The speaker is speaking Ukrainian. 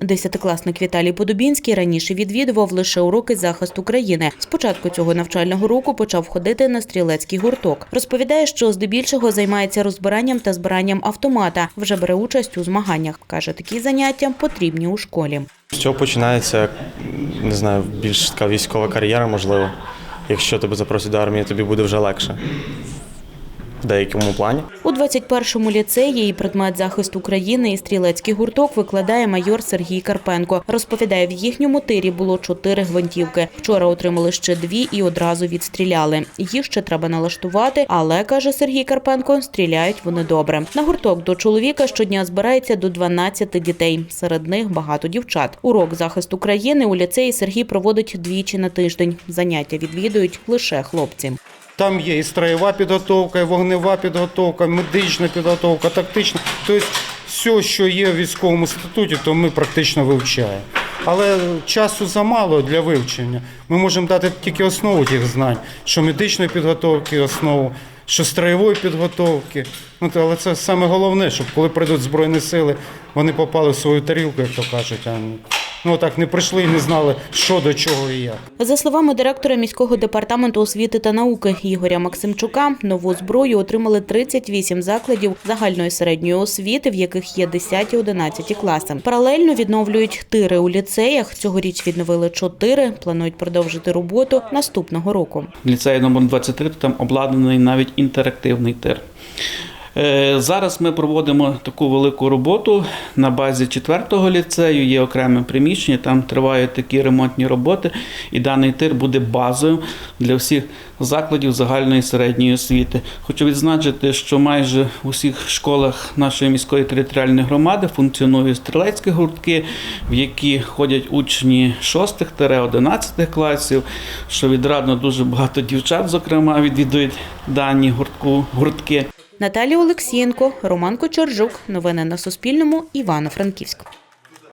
Десятикласник Віталій Подобінський раніше відвідував лише уроки захисту країни. Спочатку цього навчального року почав ходити на стрілецький гурток. Розповідає, що здебільшого займається розбиранням та збиранням автомата. Вже бере участь у змаганнях. каже, такі заняття потрібні у школі. З цього починається, не знаю, більш така військова кар'єра, можливо. Якщо тебе запросять до армії, тобі буде вже легше. Деякому плані. У 21-му ліцеї і предмет захисту країни і стрілецький гурток викладає майор Сергій Карпенко. Розповідає, в їхньому тирі було чотири гвинтівки. Вчора отримали ще дві і одразу відстріляли. Їх ще треба налаштувати, але каже Сергій Карпенко, стріляють вони добре. На гурток до чоловіка щодня збирається до 12 дітей. Серед них багато дівчат. Урок захисту країни у ліцеї Сергій проводить двічі на тиждень. Заняття відвідують лише хлопці. Там є і строєва підготовка, і вогнева підготовка, медична підготовка, тактична. Тобто все, що є в військовому статуті, то ми практично вивчаємо. Але часу замало для вивчення. Ми можемо дати тільки основу тих знань, що медичної підготовки, основу, що строєвої підготовки. Ну, але це саме головне, щоб коли прийдуть Збройні сили, вони попали в свою тарілку, як то кажуть. А ну так не прийшли і не знали, що до чого і як. За словами директора міського департаменту освіти та науки Ігоря Максимчука, нову зброю отримали 38 закладів загальної середньої освіти, в яких є 10-11 класи. Паралельно відновлюють тири у ліцеях. Цьогоріч відновили 4, планують продовжити роботу наступного року. ліцею номер 23, там обладнаний навіть інтерактивний тир. Е, Зараз ми проводимо таку велику роботу на базі 4-го ліцею. Є окреме приміщення, там тривають такі ремонтні роботи, і даний тир буде базою для всіх закладів загальної середньої освіти. Хочу відзначити, що майже у всіх школах нашої міської територіальної громади функціонують стрілецькі гуртки, в які ходять учні 6-11 класів, що відрадно дуже багато дівчат, зокрема, відвідують дані гуртку, гуртки. Наталія Олексієнко, Роман Кочержук. Новини на Суспільному. Івано-Франківськ.